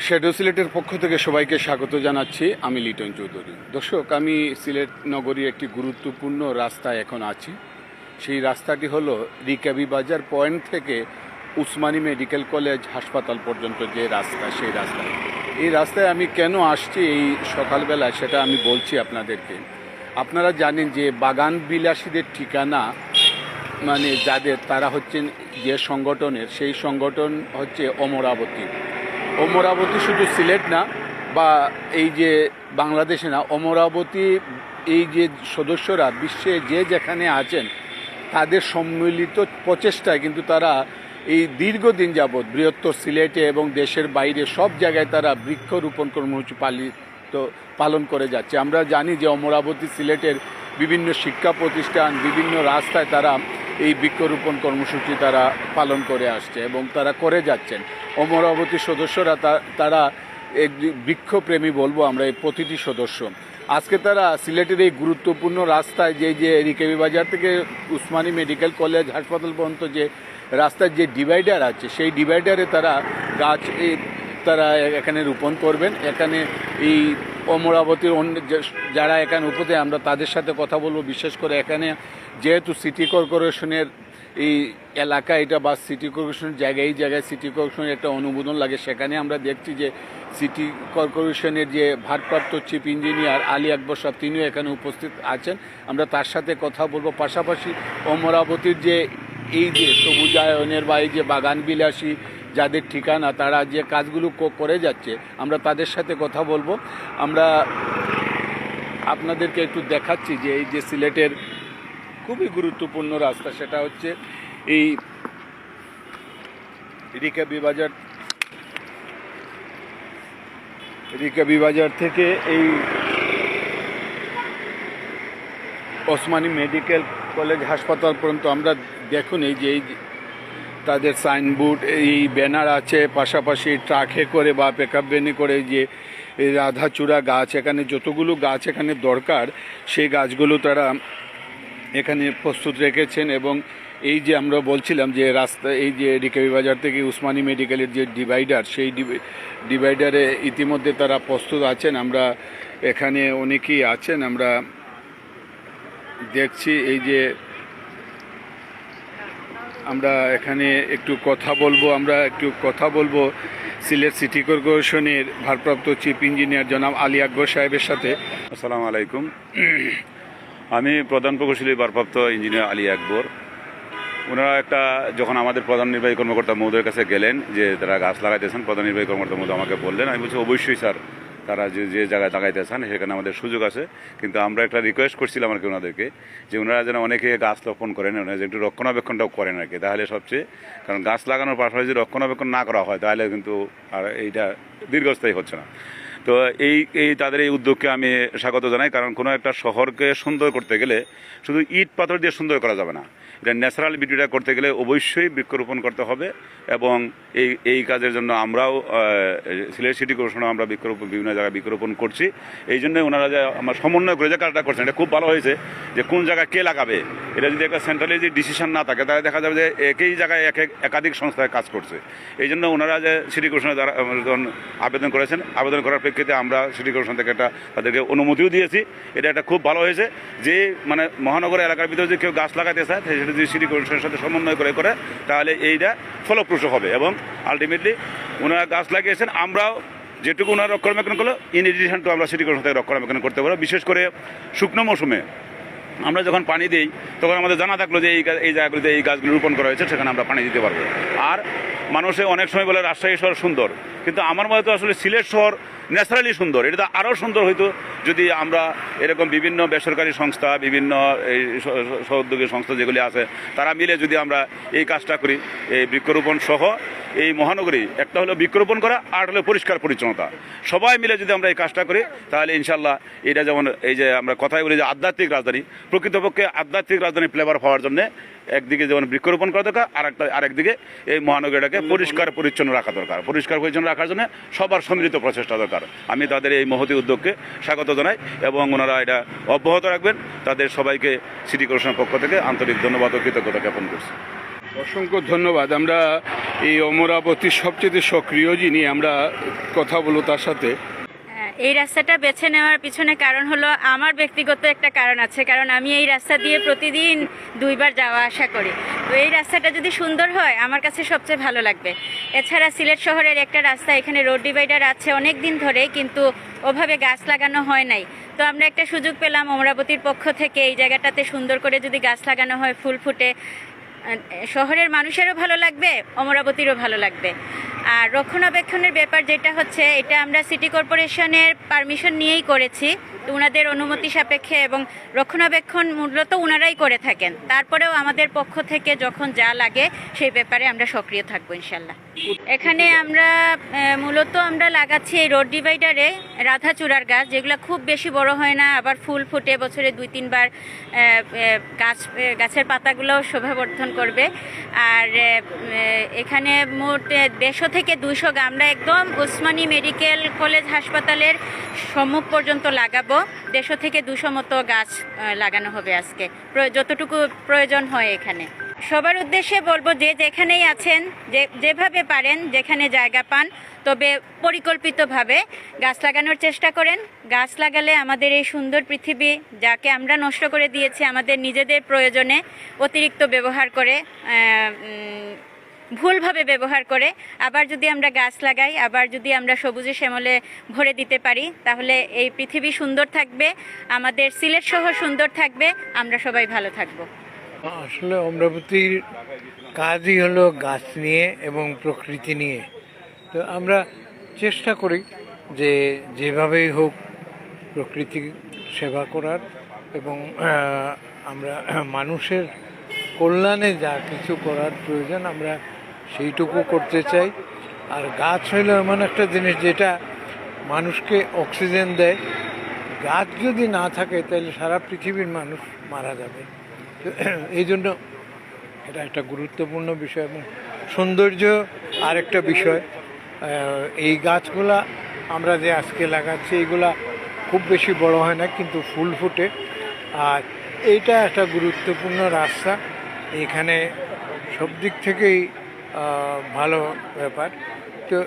Shadow সিলেটের পক্ষ থেকে সবাইকে স্বাগত জানাচ্ছি। আমি লিটন চৌধুরী। দর্শক, আমি সিলেট নগরীর একটি গুরুত্বপূর্ণ রাস্তায় এখন আছি। সেই রাস্তাটি হলো রিকাবি বাজার পয়েন্ট থেকে উসমানী মেডিকেল কলেজ হাসপাতাল পর্যন্ত যে রাস্তা, সেই রাস্তা। এই রাস্তায় আমি কেন আসছি এই সকালবেলা সেটা আমি বলছি আপনাদেরকে। আপনারা জানেন যে বাগান বিলাসীদের ঠিকানা মানে যাদের, তারা হচ্ছেন যে সংগঠনের, সেই সংগঠন হচ্ছে অমরাবতী। অমরাবতী শুধু সিলেট না, বা এই যে বাংলাদেশে না, অমরাবতী এই যে সদস্যরা, বিশ্বে যে যেখানে আছেন, তাদের সম্মিলিত প্রচেষ্টায় কিন্তু তারা এই দীর্ঘদিন যাবৎ বৃহত্তর সিলেটে এবং দেশের বাইরে সব জায়গায় তারা বৃক্ষরোপণ কর্মসূচি পালিত পালন করে যাচ্ছে। আমরা জানি যে অমরাবতী সিলেটের বিভিন্ন শিক্ষা প্রতিষ্ঠান, বিভিন্ন রাস্তায় তারা এই বৃক্ষরোপণ কর্মসূচি তারা পালন করে আসছে এবং তারা করে যাচ্ছেন। অমরাবতী সদস্যরা তারা এক বৃক্ষপ্রেমী বলব আমরা এই প্রতিটি সদস্য। আজকে তারা সিলেটের এই গুরুত্বপূর্ণ রাস্তায় যে যে রিকেবি বাজার থেকে উসমানী মেডিকেল কলেজ হাসপাতাল পর্যন্ত যে রাস্তার যে ডিভাইডার আছে, সেই ডিভাইডারে তারা গাছ তারা এখানে রোপণ করবেন। এখানে এই অমরাবতীর অন্য যারা এখানে উপস্থিত আমরা তাদের সাথে কথা বলব। বিশেষ করে এখানে যেহেতু সিটি কর্পোরেশনের এই এলাকা এটা বা সিটি কর্পোরেশনের জায়গায় এই জায়গায় সিটি কর্পোরেশনের একটা অনুমোদন লাগে। সেখানে আমরা দেখছি যে সিটি কর্পোরেশনের যে ভারপ্রাপ্ত চিফ ইঞ্জিনিয়ার আলী আকবর সাহেব, তিনিও এখানে উপস্থিত আছেন। আমরা তার সাথে কথা বলব। পাশাপাশি অমরাবতীর যে এই যে সবুজায়নের বা এই যে বাগান বিলাসী যাদের ঠিকানা, তারা যে কাজগুলো করে যাচ্ছে, আমরা তাদের সাথে কথা বলব। আমরা আপনাদেরকে একটু দেখাচ্ছি যে এই যে সিলেটের খুবই গুরুত্বপূর্ণ রাস্তা, সেটা হচ্ছে এই রিকাবি বাজার। রিকাবি বাজার থেকে এই ওসমানী মেডিকেল কলেজ হাসপাতাল পর্যন্ত আমরা দেখুন এই যে এই তাদের সাইনবোর্ড, এই ব্যানার আছে, পাশাপাশি ট্রাকে করে বা পেকআপ ভ্যানে করে যে রাধাচূড়া গাছ, এখানে যতগুলো গাছ এখানে দরকার, সেই গাছগুলো তারা এখানে প্রস্তুত রেখেছেন এবং এই যে আমরা বলছিলাম যে রাস্তা, এই যে রিকাবি বাজার থেকে উসমানী মেডিকেলের যে ডিভাইডার, সেই ডিভাইডারে ইতিমধ্যে তারা প্রস্তুত আছেন। আমরা এখানে অনেকেই আছেন, আমরা দেখছি এই যে আমরা এখানে একটু কথা বলব, আমরা একটু কথা বলব সিলেট সিটি কর্পোরেশনের ভারপ্রাপ্ত চিফ ইঞ্জিনিয়ার জনাব আলী আকবর সাহেবের সাথে। আসসালামু আলাইকুম। আমি প্রধান প্রকৌশলী ভারপ্রাপ্ত ইঞ্জিনিয়ার আলী আকবর। ওনারা একটা, যখন আমাদের প্রধান নির্বাহী কর্মকর্তা মহোদয়ের কাছে গেলেন যে তারা গাছ লাগাইতেছেন, প্রধান নির্বাহী কর্মকর্তা মহোদয় আমাকে বললেন, আমি বলছি, অবশ্যই স্যার তারা যে যে জায়গায় লাগাইতেছেন সেখানে আমাদের সুযোগ আছে। কিন্তু আমরা একটা রিকোয়েস্ট করছিলাম আর কি ওনাদেরকে, যে ওনারা যেন অনেকে গাছ রোপণ করেন, ওনারা যে একটু রক্ষণাবেক্ষণটাও করেন আর কি। তাহলে সবচেয়ে কারণ গাছ লাগানোর পাশাপাশি যদি রক্ষণাবেক্ষণ না করা হয়, তাহলে কিন্তু আর এইটা দীর্ঘস্থায়ী হচ্ছে না। তো এই এই তাদের এই উদ্যোগকে আমি স্বাগত জানাই, কারণ কোনো একটা শহরকে সুন্দর করতে গেলে শুধু ইট পাথর দিয়ে সুন্দর করা যাবে না। এটা ন্যাচারাল বিউটিটা করতে গেলে অবশ্যই বৃক্ষরোপণ করতে হবে এবং এই এই কাজের জন্য আমরাও সিলেট সিটি কর্পোরেশনও আমরা বৃক্ষরোপণ বিভিন্ন জায়গায় বৃক্ষরোপণ করছি। এই জন্য ওনারা যে আমার সমন্বয় করে যে কাজটা করছেন, এটা খুব ভালো হয়েছে যে কোন জায়গায় কে লাগাবে। এটা যদি একটা সেন্ট্রালি যদি ডিসিশন না থাকে, তাহলে দেখা যাবে যে একই জায়গায় এক এক, একাধিক সংস্থায় কাজ করছে। এই জন্য ওনারা যে সিটি কর্পোরেশনের দ্বারা আবেদন করেছেন, আবেদন করার প্রেক্ষিতে আমরা সিটি কর্পোরেশন থেকে একটা তাদেরকে অনুমতিও দিয়েছি। এটা একটা খুব ভালো হয়েছে যে মানে মহানগর এলাকার ভিতরে যদি কেউ গাছ লাগাতে চায় সেটা যদি সিটি কর্পোরেশনের সাথে সমন্বয় করে করে, তাহলে এইটা ফলপ্রসূ হবে এবং আলটিমেটলি ওনারা গাছ লাগিয়েছেন। আমরাও যেটুকু ওনারা রক্ষণাবেক্ষণ করল ইন এডিশন টু আমরা সিটি কর্পোরেশন থেকে রক্ষণাবেক্ষণ করতে পারব। বিশেষ করে শুকনো মৌসুমে আমরা যখন পানি দিই, তখন আমাদের জানা থাকল যে এই এই জায়গাগুলিতে এই গাছগুলো রোপণ করা হয়েছে, সেখানে আমরা পানি দিতে পারব। আর মানুষে অনেক সময় বলে রাজশাহী শহর সুন্দর, কিন্তু আমার মতে তো আসলে সিলেট শহর ন্যাচারালি সুন্দর, এটা আরও সুন্দর হইতো যদি আমরা এরকম বিভিন্ন বেসরকারি সংস্থা, বিভিন্ন এই স- স- সহোদ্যোগী সংস্থা যেগুলি আছে, তারা মিলে যদি আমরা এই কাজটা করি, এই বৃক্ষরোপণ সহ এই মহানগরী, একটা হলো বৃক্ষরোপণ করা, আর হলো পরিষ্কার পরিচ্ছন্নতা। সবাই মিলে যদি আমরা এই কাজটা করি, তাহলে ইনশাল্লাহ এটা যেমন এই যে আমরা কথাই বলি যে আধ্যাত্মিক রাজধানী, প্রকৃতপক্ষে আধ্যাত্মিক রাজধানী ফ্লেভার পাওয়ার জন্য একদিকে যেমন বৃক্ষরোপণ করা দরকার আর একটা আরেকদিকে এই মহানগরীটাকে পরিষ্কার পরিচ্ছন্ন রাখা দরকার। পরিষ্কার পরিচ্ছন্ন রাখার জন্য সবার সম্মিলিত প্রচেষ্টা দরকার। আমি তাদের এই মহতি উদ্যোগকে স্বাগত জানাই এবং ওনারা এটা অব্যাহত রাখবেন। তাদের সবাইকে সিটি কর্পোরেশনের পক্ষ থেকে আন্তরিক ধন্যবাদ ও কৃতজ্ঞতা জ্ঞাপন করছি। অসংখ্য ধন্যবাদ। আমরা এই অমরাবতীর সবচেয়ে সক্রিয় যিনি আমরা কথা বলব তার সাথে। এই রাস্তাটা বেছে নেওয়ার পিছনে কারণ হলো আমার ব্যক্তিগত একটা কারণ আছে, কারণ আমি এই রাস্তা দিয়ে প্রতিদিন দুইবার যাওয়া আসা করি। তো এই রাস্তাটা যদি সুন্দর হয়, আমার কাছে সবচেয়ে ভালো লাগবে। এছাড়া সিলেট শহরের একটা রাস্তা, এখানে রোড ডিভাইডার আছে অনেক দিন ধরে, কিন্তু ওভাবে গাছ লাগানো হয় নাই। তো আমরা একটা সুযোগ পেলাম অমরাবতীর পক্ষ থেকে এই জায়গাটাতে সুন্দর করে যদি গাছ লাগানো হয়, ফুল ফুটে। শহরের মানুষেরও ভালো লাগবে, অমরাবতীরও ভালো লাগবে। আর রক্ষণাবেক্ষণের ব্যাপার যেটা হচ্ছে, এটা আমরা সিটি কর্পোরেশনের পারমিশন নিয়েই করেছি। ওনাদের অনুমতি সাপেক্ষে এবং রক্ষণাবেক্ষণ মূলত ওনারাই করে থাকেন। তারপরেও আমাদের পক্ষ থেকে যখন যা লাগে, সেই ব্যাপারে আমরা সক্রিয় থাকব ইনশাল্লাহ। এখানে আমরা মূলত আমরা লাগাচ্ছি এই রোড ডিভাইডারে রাধাচূড়ার গাছ, যেগুলো খুব বেশি বড় হয় না, আবার ফুল ফুটে বছরে দুই তিনবার গাছ গাছের পাতাগুলো শোভাবর্ধন করবে। আর এখানে মোট দেড়শো থেকে দুইশো আমরা একদম ওসমানী মেডিকেল কলেজ হাসপাতালের সম্মুখ পর্যন্ত লাগাবো। দেড়শো থেকে দুশো মতো গাছ লাগানো হবে আজকে। যতটুকু প্রয়োজন হয় এখানে। সবার উদ্দেশ্যে বলব যে যেখানেই আছেন, যে যেভাবে পারেন, যেখানে জায়গা পান, তবে পরিকল্পিতভাবে গাছ লাগানোর চেষ্টা করেন। গাছ লাগালে আমাদের এই সুন্দর পৃথিবী, যাকে আমরা নষ্ট করে দিয়েছি, আমাদের নিজেদের প্রয়োজনে অতিরিক্ত ব্যবহার করে ভুলভাবে ব্যবহার করে, আবার যদি আমরা গাছ লাগাই, আবার যদি আমরা সবুজে শ্যামলে ভরে দিতে পারি, তাহলে এই পৃথিবী সুন্দর থাকবে, আমাদের সিলেট শহর সুন্দর থাকবে, আমরা সবাই ভালো থাকব। আসলে অমরাবতীর কাজই হলো গাছ নিয়ে এবং প্রকৃতি নিয়ে। তো আমরা চেষ্টা করি যে যেভাবেই হোক প্রকৃতি সেবা করার এবং আমরা মানুষের কল্যাণে যা কিছু করার প্রয়োজন আমরা সেইটুকু করতে চাই। আর গাছ হলো এমন একটা জিনিস যেটা মানুষকে অক্সিজেন দেয়। গাছ যদি না থাকে তাহলে সারা পৃথিবীর মানুষ মারা যাবে। এই জন্য এটা একটা গুরুত্বপূর্ণ বিষয় এবং সৌন্দর্য আরেকটা বিষয়। এই গাছগুলা আমরা যে আজকে লাগাচ্ছি এইগুলা খুব বেশি বড় হয় না কিন্তু ফুল ফুটে। আর এইটা একটা গুরুত্বপূর্ণ রাস্তা। এখানে সব দিক থেকেই ভালো ব্যাপার। তো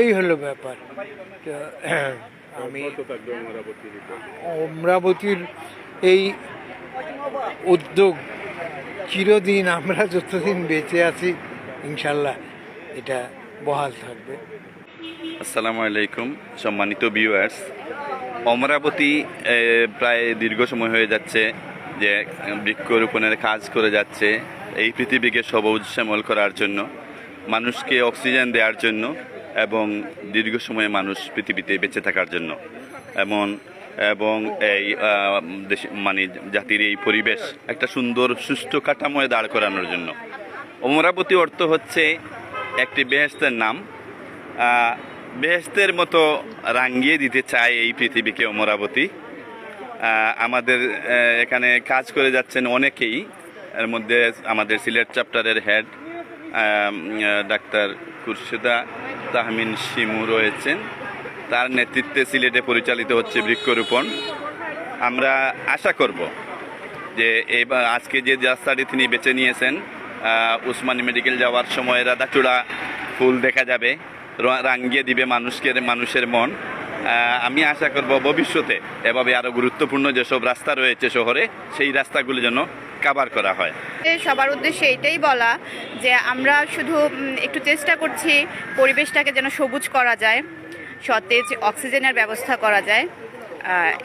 এই হলো ব্যাপার। তো আমি অমরাবতীর এই উদ্যোগ চিরদিন আমরা যতদিন বেঁচে আছি, ইনশাল্লাহ এটা বহাল থাকবে। আসসালামু আলাইকুম, সম্মানিত ভিউয়ার্স অমরাবতী প্রায় দীর্ঘ সময় হয়ে যাচ্ছে যে বৃক্ষরোপণের কাজ করে যাচ্ছে এই পৃথিবীকে সবুজ শ্যামল করার জন্য, মানুষকে অক্সিজেন দেওয়ার জন্য এবং দীর্ঘ সময়ে মানুষ পৃথিবীতে বেঁচে থাকার জন্য। এমন এবং এই মানে জাতির এই পরিবেশ একটা সুন্দর সুষ্ঠু কাঠামোয় দাঁড় করানোর জন্য। অমরাবতী অর্থ হচ্ছে একটি বেহেস্তের নাম। বেহেস্তের মতো রাঙ্গিয়ে দিতে চায় এই পৃথিবীকে অমরাবতী। আমাদের এখানে কাজ করে যাচ্ছেন অনেকেই। এর মধ্যে আমাদের সিলেট চ্যাপ্টারের হেড ডাক্তার খুরশেদা তাহমিন শিমু রয়েছেন। তার নেতৃত্বে সিলেটে পরিচালিত হচ্ছে বৃক্ষরোপণ। আমরা আশা করব যে এবার আজকে যে রাস্তাটি তিনি বেছে নিয়েছেন উসমানী মেডিকেল যাওয়ার সময় রাধাচূড়া ফুল দেখা যাবে রাঙ্গিয়ে দিবে মানুষকে, মানুষের মন। আমি আশা করব ভবিষ্যতে এভাবে আরও গুরুত্বপূর্ণ যেসব রাস্তা রয়েছে শহরে, সেই রাস্তাগুলি যেন কাভার করা হয়। সবার উদ্দেশ্যে এটাই বলা যে আমরা শুধু একটু চেষ্টা করছি পরিবেশটাকে যেন সবুজ করা যায়। সতেজ অক্সিজেনের ব্যবস্থা করা যায়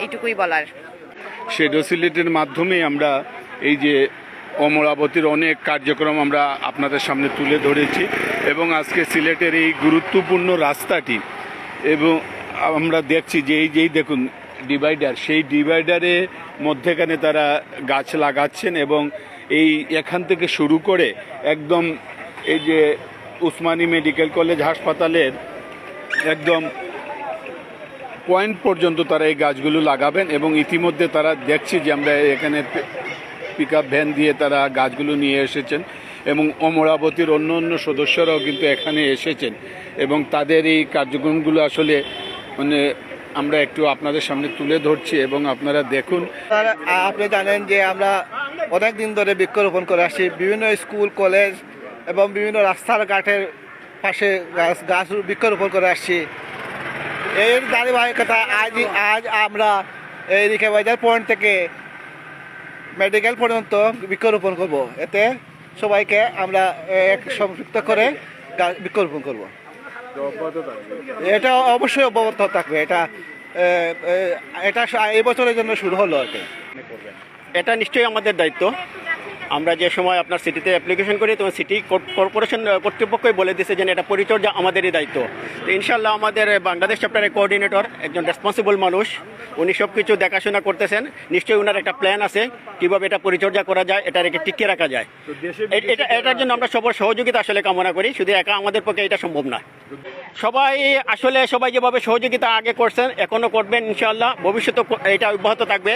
এইটুকুই বলার। শেডো সিলেটের মাধ্যমে আমরা এই যে অমরাবতীর অনেক কার্যক্রম আমরা আপনাদের সামনে তুলে ধরেছি এবং আজকে সিলেটের এই গুরুত্বপূর্ণ রাস্তাটি এবং আমরা দেখছি যে এই যেই দেখুন ডিভাইডার, সেই ডিভাইডারে মধ্যেখানে তারা গাছ লাগাচ্ছেন এবং এই এখান থেকে শুরু করে একদম এই যে উসমানী মেডিকেল কলেজ হাসপাতালের একদম পয়েন্ট পর্যন্ত তারা এই গাছগুলো লাগাবেন এবং ইতিমধ্যে তারা দেখছি যে আমরা এখানে পিক ভ্যান দিয়ে তারা গাছগুলো নিয়ে এসেছেন এবং অমরাবতীর অন্য অন্য সদস্যরাও কিন্তু এখানে এসেছেন এবং তাদের এই কার্যক্রমগুলো আসলে মানে আমরা একটু আপনাদের সামনে তুলে ধরছি এবং আপনারা দেখুন। আপনি জানেন যে আমরা অনেক দিন ধরে বৃক্ষরোপণ করে আসছি। বিভিন্ন স্কুল, কলেজ এবং বিভিন্ন রাস্তার ঘাটের পাশে গাছ গাছ বৃক্ষরোপণ করে আসছি। এর ধারাবাহিকতা আজ আজ আমরা এই রিকা বাজার পয়েন্ট থেকে মেডিকেল পর্যন্ত বৃক্ষরোপণ করব। এতে সবাইকে আমরা এক সংযুক্ত করে বৃক্ষরোপণ করব। এটা অবশ্যই অব্যাহত থাকবে। এটা এটা এই বছরের জন্য শুরু হলো আর কি। এটা নিশ্চয়ই আমাদের দায়িত্ব। আমরা যে সময় আপনার সিটিতে অ্যাপ্লিকেশন করি তখন সিটি কর্পোরেশন কর্তৃপক্ষই বলে দিয়েছে যে এটা পরিচর্যা আমাদেরই দায়িত্ব। তো ইনশাল্লাহ আমাদের বাংলাদেশ চ্যাপ্টারের কোঅর্ডিনেটর একজন রেসপন্সিবল মানুষ উনি সব কিছু দেখাশোনা করতেছেন। নিশ্চয়ই ওনার একটা প্ল্যান আছে কীভাবে এটা পরিচর্যা করা যায় এটাকে টিকিয়ে রাখা যায়। এটা এটার জন্য আমরা সবার সহযোগিতা আসলে কামনা করি শুধু একা আমাদের পক্ষে এটা সম্ভব না। সবাই আসলে সবাই যেভাবে সহযোগিতা আগে করছেন, এখনও করবেন ইনশাল্লাহ ভবিষ্যতে এটা অব্যাহত থাকবে।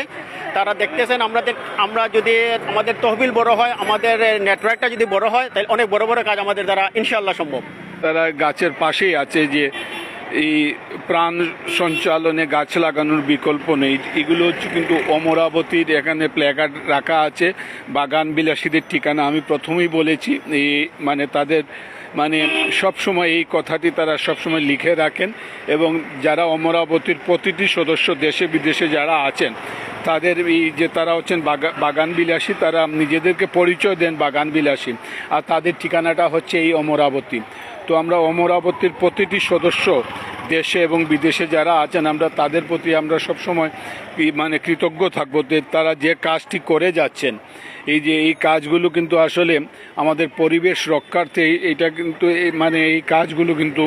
তারা দেখতেছেন আমাদের, আমরা যদি আমাদের তহবিল বড় হয়, আমাদের নেটওয়ার্কটা যদি বড় হয়, তাহলে অনেক বড় বড় কাজ আমাদের দ্বারা ইনশাল্লাহ সম্ভব। তারা গাছের পাশেই আছে যে, এই প্রাণ সঞ্চালনে গাছ লাগানোর বিকল্প নেই। এগুলো হচ্ছে কিন্তু অমরাবতীর এখানে প্ল্যাকার্ড রাখা আছে। বাগান বিলাসীদের ঠিকানা আমি প্রথমেই বলেছি। এই মানে তাদের মানে সব সময় এই কথাটি তারা সব সময় লিখে রাখেন এবং যারা অমরাবতীর প্রতিটি সদস্য দেশে বিদেশে যারা আছেন, তাদের এই যে তারা হচ্ছেন বাগা- বাগান বিলাসী, তারা নিজেদেরকে পরিচয় দেন বাগান বিলাসী। আর তাদের ঠিকানাটা হচ্ছে এই অমরাবতী। তো আমরা অমরাবতীর প্রতিটি সদস্য দেশে এবং বিদেশে যারা আছেন, আমরা তাদের প্রতি আমরা সবসময় মানে কৃতজ্ঞ থাকব তারা যে কাজটি করে যাচ্ছেন। এই যে এই কাজগুলো কিন্তু আসলে আমাদের পরিবেশ রক্ষার্থে এটা কিন্তু মানে এই কাজগুলো কিন্তু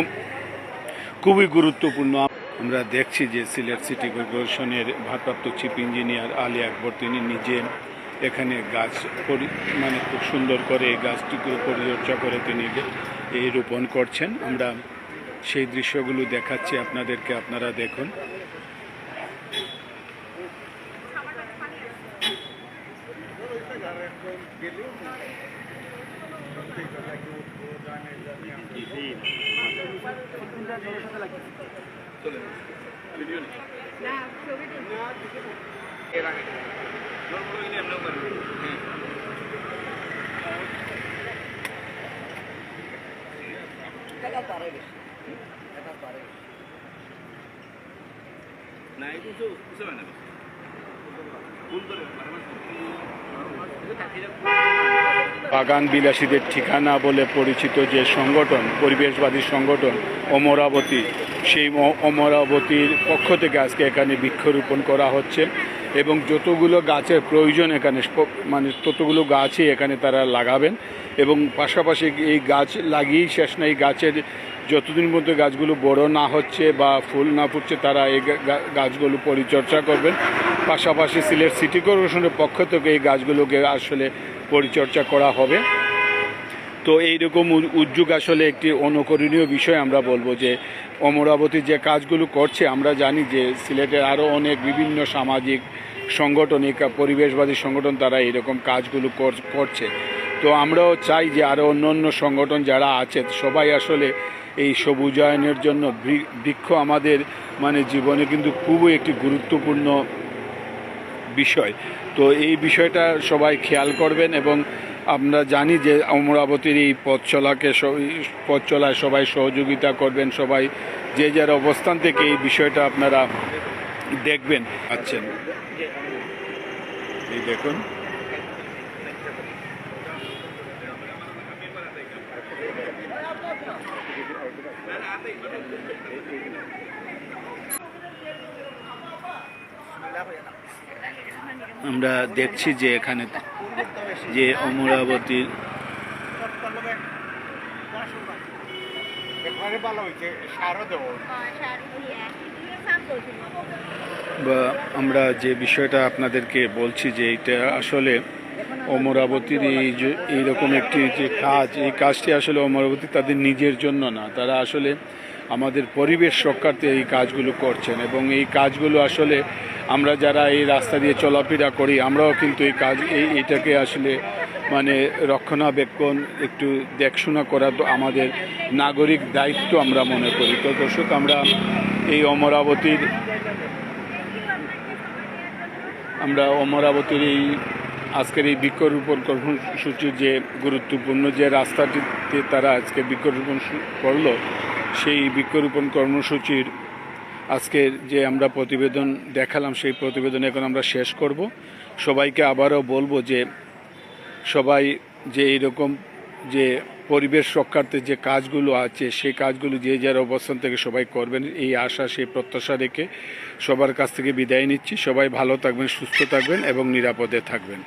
খুবই গুরুত্বপূর্ণ। আমরা দেখছি যে সিলেট সিটি কর্পোরেশনের ভারপ্রাপ্ত চিফ ইঞ্জিনিয়ার আলী আকবর, তিনি নিজে এখানে গাছ মানে খুব সুন্দর করে এই গাছটিকে পরিচর্যা করে তিনি এই রোপণ করছেন। আমরা সেই দৃশ্যগুলো দেখাচ্ছি, আপনাদেরকে আপনারা দেখুন। Nah itu susah mana? বাগান বিলাসীদের ঠিকানা বলে পরিচিত যে সংগঠন, পরিবেশবাদী সংগঠন, অমরাবতী, সেই অমরাবতীর পক্ষ থেকে আজকে এখানে বৃক্ষরোপণ করা হচ্ছে এবং যতগুলো গাছের প্রয়োজন এখানে মানে ততগুলো গাছই এখানে তারা লাগাবেন এবং পাশাপাশি এই গাছ লাগিয়েই শেষ না, এই গাছের যতদিন মধ্যে গাছগুলো বড় না হচ্ছে বা ফুল না ফুটছে তারা এই গাছগুলো পরিচর্যা করবেন। পাশাপাশি সিলেট সিটি কর্পোরেশনের পক্ষ থেকে এই গাছগুলোকে আসলে পরিচর্যা করা হবে। তো এইরকম উদ্যোগ আসলে একটি অনুকরণীয় বিষয় আমরা বলব যে, অমরাবতী যে কাজগুলো করছে, আমরা জানি যে সিলেটের আরও অনেক বিভিন্ন সামাজিক সংগঠন পরিবেশবাদী সংগঠন তারা এরকম কাজগুলো কর- করছে। তো আমরাও চাই যে আরও অন্য অন্য সংগঠন যারা আছে, সবাই আসলে এই সবুজায়নের জন্য বৃক্ষ আমাদের মানে জীবনে কিন্তু খুবই একটি গুরুত্বপূর্ণ বিষয়। তো এই বিষয়টা সবাই খেয়াল করবেন এবং আমরা জানি যে অমরাবতীর এই পথ চলাকে পথ চলায় সবাই সহযোগিতা করবেন, সবাই যে যার অবস্থান থেকে এই বিষয়টা আপনারা দেখবেন আচ্ছেন এই দেখুন। আমরা দেখছি যে এখানে যে অমরাবতীর বা আমরা যে বিষয়টা আপনাদেরকে বলছি যে এটা আসলে অমরাবতীর এই যে, এইরকম একটি যে কাজ, এই কাজটি আসলে অমরাবতী তাদের নিজের জন্য না। তারা আসলে আমাদের পরিবেশ রক্ষার্থে এই কাজগুলো করছেন এবং এই কাজগুলো আসলে আমরা যারা এই রাস্তা দিয়ে চলাফেরা করি, আমরাও কিন্তু এই কাজ, এই, এটাকে আসলে মানে রক্ষণাবেক্ষণ, একটু দেখশোনা করা তো আমাদের নাগরিক দায়িত্ব আমরা মনে করি। তো দর্শক, আমরা এই অমরাবতীর, আমরা অমরাবতীর এই আজকের এই বৃক্ষরোপণ কর্মসূচির যে গুরুত্বপূর্ণ যে রাস্তাটিতে তারা আজকে বৃক্ষরোপণ করল, সেই বৃক্ষরোপণ কর্মসূচির আজকের যে আমরা প্রতিবেদন দেখালাম, সেই প্রতিবেদন এখন আমরা শেষ করব। সবাইকে আবারও বলব যে সবাই যে এইরকম যে পরিবেশ রক্ষার্থে যে কাজগুলো আছে, সেই কাজগুলো যে যার অবস্থান থেকে সবাই করবেন, এই আশা, সেই প্রত্যাশা রেখে সবার কাছ থেকে বিদায় নিচ্ছি। সবাই ভালো থাকবেন, সুস্থ থাকবেন এবং নিরাপদে থাকবেন।